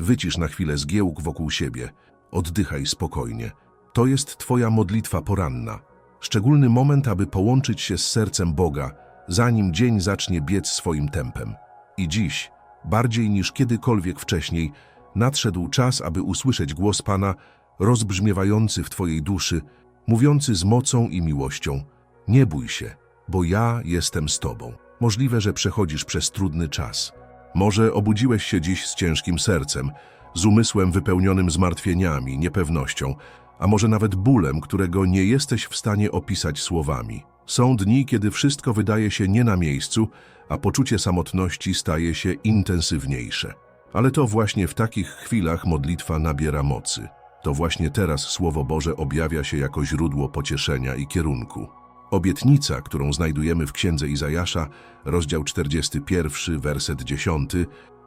Wycisz na chwilę zgiełk wokół siebie. Oddychaj spokojnie. To jest Twoja modlitwa poranna. Szczególny moment, aby połączyć się z sercem Boga, zanim dzień zacznie biec swoim tempem. I dziś, bardziej niż kiedykolwiek wcześniej, nadszedł czas, aby usłyszeć głos Pana, rozbrzmiewający w Twojej duszy, mówiący z mocą i miłością: Nie bój się, bo ja jestem z Tobą. Możliwe, że przechodzisz przez trudny czas. Może obudziłeś się dziś z ciężkim sercem, z umysłem wypełnionym zmartwieniami, niepewnością, a może nawet bólem, którego nie jesteś w stanie opisać słowami. Są dni, kiedy wszystko wydaje się nie na miejscu, a poczucie samotności staje się intensywniejsze. Ale to właśnie w takich chwilach modlitwa nabiera mocy. To właśnie teraz Słowo Boże objawia się jako źródło pocieszenia i kierunku. Obietnica, którą znajdujemy w Księdze Izajasza, rozdział 41, werset 10,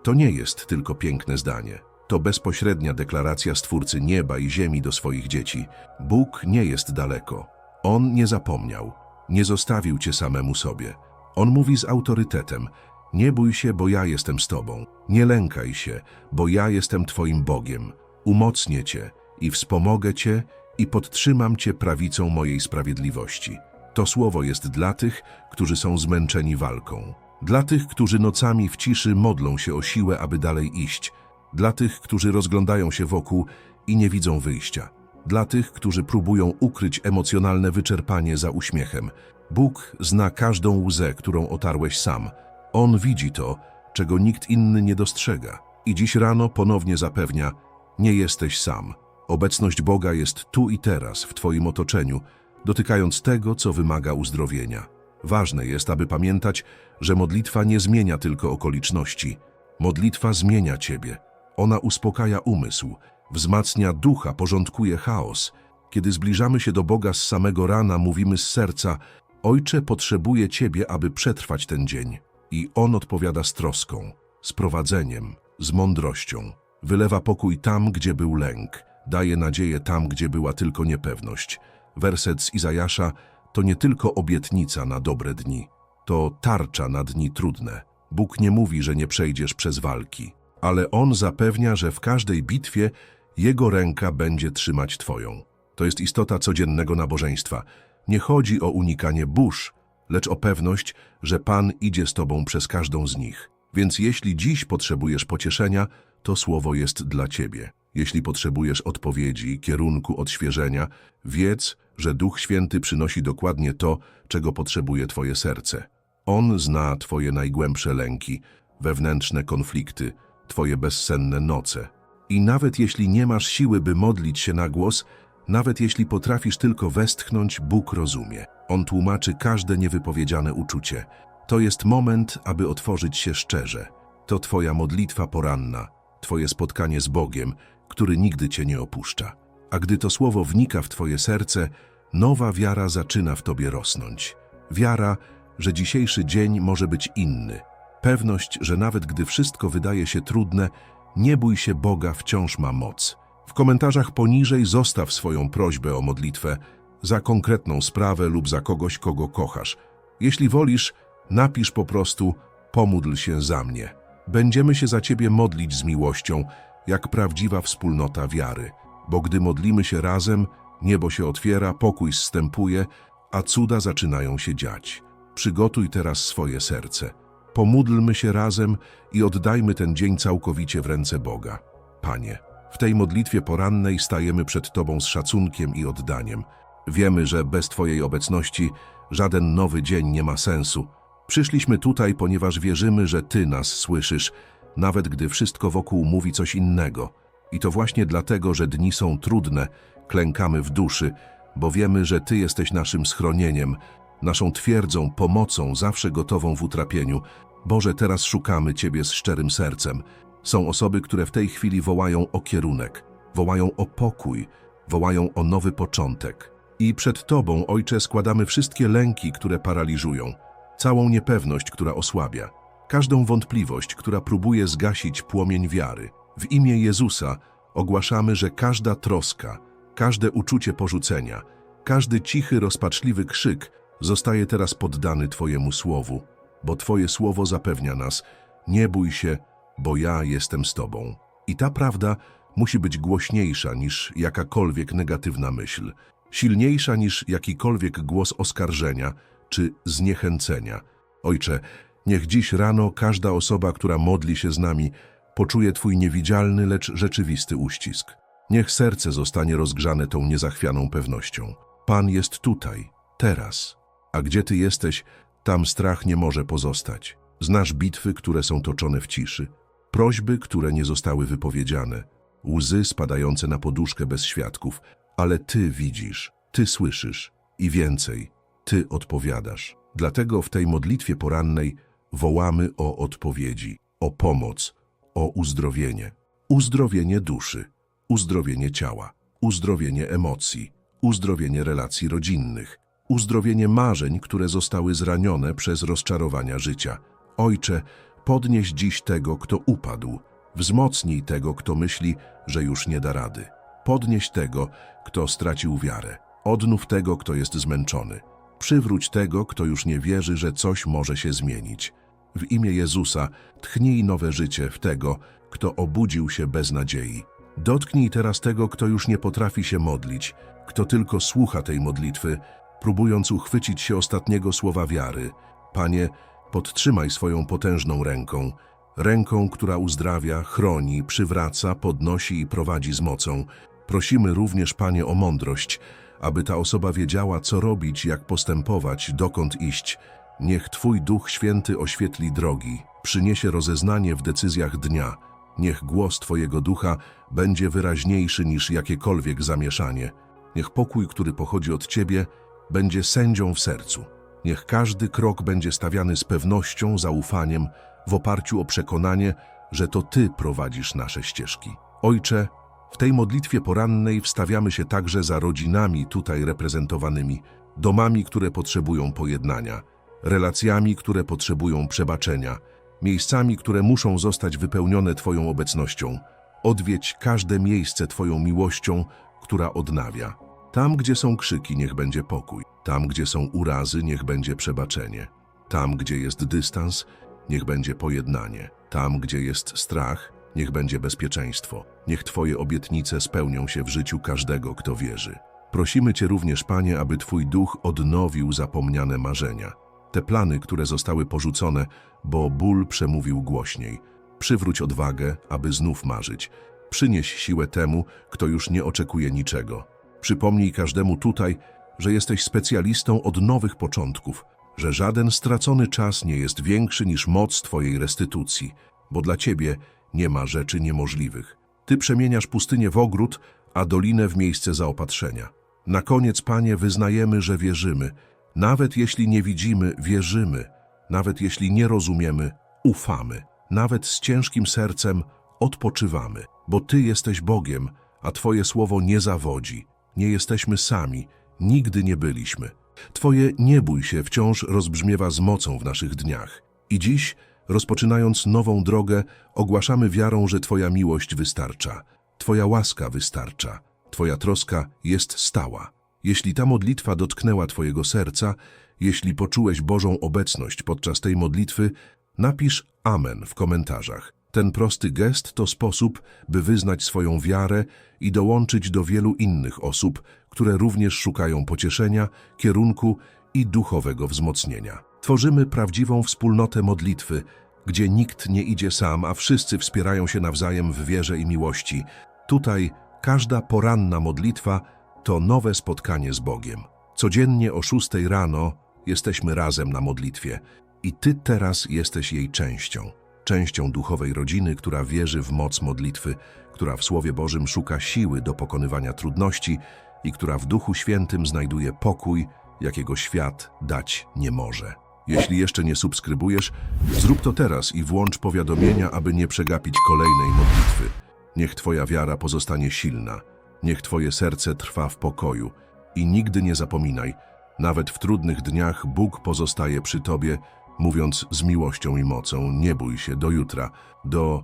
to nie jest tylko piękne zdanie. To bezpośrednia deklaracja Stwórcy nieba i ziemi do swoich dzieci. Bóg nie jest daleko. On nie zapomniał. Nie zostawił cię samemu sobie. On mówi z autorytetem: Nie bój się, bo ja jestem z tobą. Nie lękaj się, bo ja jestem twoim Bogiem. Umocnię cię i wspomogę cię i podtrzymam cię prawicą mojej sprawiedliwości. To słowo jest dla tych, którzy są zmęczeni walką. Dla tych, którzy nocami w ciszy modlą się o siłę, aby dalej iść. Dla tych, którzy rozglądają się wokół i nie widzą wyjścia. Dla tych, którzy próbują ukryć emocjonalne wyczerpanie za uśmiechem. Bóg zna każdą łzę, którą otarłeś sam. On widzi to, czego nikt inny nie dostrzega. I dziś rano ponownie zapewnia, nie jesteś sam. Obecność Boga jest tu i teraz, w Twoim otoczeniu, dotykając tego, co wymaga uzdrowienia. Ważne jest, aby pamiętać, że modlitwa nie zmienia tylko okoliczności. Modlitwa zmienia Ciebie. Ona uspokaja umysł, wzmacnia ducha, porządkuje chaos. Kiedy zbliżamy się do Boga z samego rana, mówimy z serca: Ojcze, potrzebuję Ciebie, aby przetrwać ten dzień. I On odpowiada z troską, z prowadzeniem, z mądrością. Wylewa pokój tam, gdzie był lęk, daje nadzieję tam, gdzie była tylko niepewność. Werset z Izajasza to nie tylko obietnica na dobre dni, to tarcza na dni trudne. Bóg nie mówi, że nie przejdziesz przez walki, ale On zapewnia, że w każdej bitwie Jego ręka będzie trzymać Twoją. To jest istota codziennego nabożeństwa. Nie chodzi o unikanie burz, lecz o pewność, że Pan idzie z Tobą przez każdą z nich. Więc jeśli dziś potrzebujesz pocieszenia, to słowo jest dla Ciebie. Jeśli potrzebujesz odpowiedzi, kierunku, odświeżenia, wiedz, że Duch Święty przynosi dokładnie to, czego potrzebuje Twoje serce. On zna Twoje najgłębsze lęki, wewnętrzne konflikty, Twoje bezsenne noce. I nawet jeśli nie masz siły, by modlić się na głos, nawet jeśli potrafisz tylko westchnąć, Bóg rozumie. On tłumaczy każde niewypowiedziane uczucie. To jest moment, aby otworzyć się szczerze. To Twoja modlitwa poranna, Twoje spotkanie z Bogiem, który nigdy Cię nie opuszcza. A gdy to słowo wnika w Twoje serce, nowa wiara zaczyna w Tobie rosnąć. Wiara, że dzisiejszy dzień może być inny. Pewność, że nawet gdy wszystko wydaje się trudne, nie bój się Boga, wciąż ma moc. W komentarzach poniżej zostaw swoją prośbę o modlitwę za konkretną sprawę lub za kogoś, kogo kochasz. Jeśli wolisz, napisz po prostu pomódl się za mnie. Będziemy się za Ciebie modlić z miłością, jak prawdziwa wspólnota wiary. Bo gdy modlimy się razem, niebo się otwiera, pokój zstępuje, a cuda zaczynają się dziać. Przygotuj teraz swoje serce. Pomódlmy się razem i oddajmy ten dzień całkowicie w ręce Boga. Panie, w tej modlitwie porannej stajemy przed Tobą z szacunkiem i oddaniem. Wiemy, że bez Twojej obecności żaden nowy dzień nie ma sensu. Przyszliśmy tutaj, ponieważ wierzymy, że Ty nas słyszysz, nawet gdy wszystko wokół mówi coś innego. I to właśnie dlatego, że dni są trudne, klękamy w duszy, bo wiemy, że Ty jesteś naszym schronieniem, naszą twierdzą, pomocą, zawsze gotową w utrapieniu. Boże, teraz szukamy Ciebie z szczerym sercem. Są osoby, które w tej chwili wołają o kierunek, wołają o pokój, wołają o nowy początek. I przed Tobą, Ojcze, składamy wszystkie lęki, które paraliżują, całą niepewność, która osłabia, każdą wątpliwość, która próbuje zgasić płomień wiary. W imię Jezusa ogłaszamy, że każda troska, każde uczucie porzucenia, każdy cichy, rozpaczliwy krzyk zostaje teraz poddany Twojemu słowu, bo Twoje słowo zapewnia nas: Nie bój się, bo ja jestem z Tobą. I ta prawda musi być głośniejsza niż jakakolwiek negatywna myśl, silniejsza niż jakikolwiek głos oskarżenia czy zniechęcenia. Ojcze, niech dziś rano każda osoba, która modli się z nami, poczuje Twój niewidzialny, lecz rzeczywisty uścisk. Niech serce zostanie rozgrzane tą niezachwianą pewnością. Pan jest tutaj, teraz. A gdzie Ty jesteś, tam strach nie może pozostać. Znasz bitwy, które są toczone w ciszy, prośby, które nie zostały wypowiedziane, łzy spadające na poduszkę bez świadków, ale Ty widzisz, Ty słyszysz i więcej, Ty odpowiadasz. Dlatego w tej modlitwie porannej wołamy o odpowiedzi, o pomoc, o uzdrowienie. Uzdrowienie duszy, uzdrowienie ciała, uzdrowienie emocji, uzdrowienie relacji rodzinnych, uzdrowienie marzeń, które zostały zranione przez rozczarowania życia. Ojcze, podnieś dziś tego, kto upadł, wzmocnij tego, kto myśli, że już nie da rady. Podnieś tego, kto stracił wiarę. Odnów tego, kto jest zmęczony. Przywróć tego, kto już nie wierzy, że coś może się zmienić. W imię Jezusa tchnij nowe życie w tego, kto obudził się bez nadziei. Dotknij teraz tego, kto już nie potrafi się modlić, kto tylko słucha tej modlitwy, próbując uchwycić się ostatniego słowa wiary. Panie, podtrzymaj swoją potężną ręką, ręką, która uzdrawia, chroni, przywraca, podnosi i prowadzi z mocą. Prosimy również, Panie, o mądrość, aby ta osoba wiedziała, co robić, jak postępować, dokąd iść. Niech Twój Duch Święty oświetli drogi, przyniesie rozeznanie w decyzjach dnia. Niech głos Twojego Ducha będzie wyraźniejszy niż jakiekolwiek zamieszanie. Niech pokój, który pochodzi od Ciebie, będzie sędzią w sercu. Niech każdy krok będzie stawiany z pewnością, zaufaniem, w oparciu o przekonanie, że to Ty prowadzisz nasze ścieżki. Ojcze, w tej modlitwie porannej wstawiamy się także za rodzinami tutaj reprezentowanymi, domami, które potrzebują pojednania, relacjami, które potrzebują przebaczenia, miejscami, które muszą zostać wypełnione Twoją obecnością. Odwiedź każde miejsce Twoją miłością, która odnawia. Tam, gdzie są krzyki, niech będzie pokój. Tam, gdzie są urazy, niech będzie przebaczenie. Tam, gdzie jest dystans, niech będzie pojednanie. Tam, gdzie jest strach, niech będzie bezpieczeństwo. Niech Twoje obietnice spełnią się w życiu każdego, kto wierzy. Prosimy Cię również, Panie, aby Twój duch odnowił zapomniane marzenia. Te plany, które zostały porzucone, bo ból przemówił głośniej. Przywróć odwagę, aby znów marzyć. Przynieś siłę temu, kto już nie oczekuje niczego. Przypomnij każdemu tutaj, że jesteś specjalistą od nowych początków, że żaden stracony czas nie jest większy niż moc Twojej restytucji, bo dla Ciebie nie ma rzeczy niemożliwych. Ty przemieniasz pustynię w ogród, a dolinę w miejsce zaopatrzenia. Na koniec, Panie, wyznajemy, że wierzymy. Nawet jeśli nie widzimy, wierzymy. Nawet jeśli nie rozumiemy, ufamy. Nawet z ciężkim sercem odpoczywamy, bo Ty jesteś Bogiem, a Twoje słowo nie zawodzi. Nie jesteśmy sami, nigdy nie byliśmy. Twoje nie bój się wciąż rozbrzmiewa z mocą w naszych dniach. I dziś, rozpoczynając nową drogę, ogłaszamy wiarą, że Twoja miłość wystarcza, Twoja łaska wystarcza, Twoja troska jest stała. Jeśli ta modlitwa dotknęła Twojego serca, jeśli poczułeś Bożą obecność podczas tej modlitwy, napisz Amen w komentarzach. Ten prosty gest to sposób, by wyznać swoją wiarę i dołączyć do wielu innych osób, które również szukają pocieszenia, kierunku i duchowego wzmocnienia. Tworzymy prawdziwą wspólnotę modlitwy, gdzie nikt nie idzie sam, a wszyscy wspierają się nawzajem w wierze i miłości. Tutaj każda poranna modlitwa to nowe spotkanie z Bogiem. Codziennie o szóstej rano jesteśmy razem na modlitwie i Ty teraz jesteś jej częścią. Częścią duchowej rodziny, która wierzy w moc modlitwy, która w Słowie Bożym szuka siły do pokonywania trudności i która w Duchu Świętym znajduje pokój, jakiego świat dać nie może. Jeśli jeszcze nie subskrybujesz, zrób to teraz i włącz powiadomienia, aby nie przegapić kolejnej modlitwy. Niech Twoja wiara pozostanie silna, niech Twoje serce trwa w pokoju i nigdy nie zapominaj, nawet w trudnych dniach Bóg pozostaje przy Tobie, mówiąc z miłością i mocą: Nie bój się, do jutra, do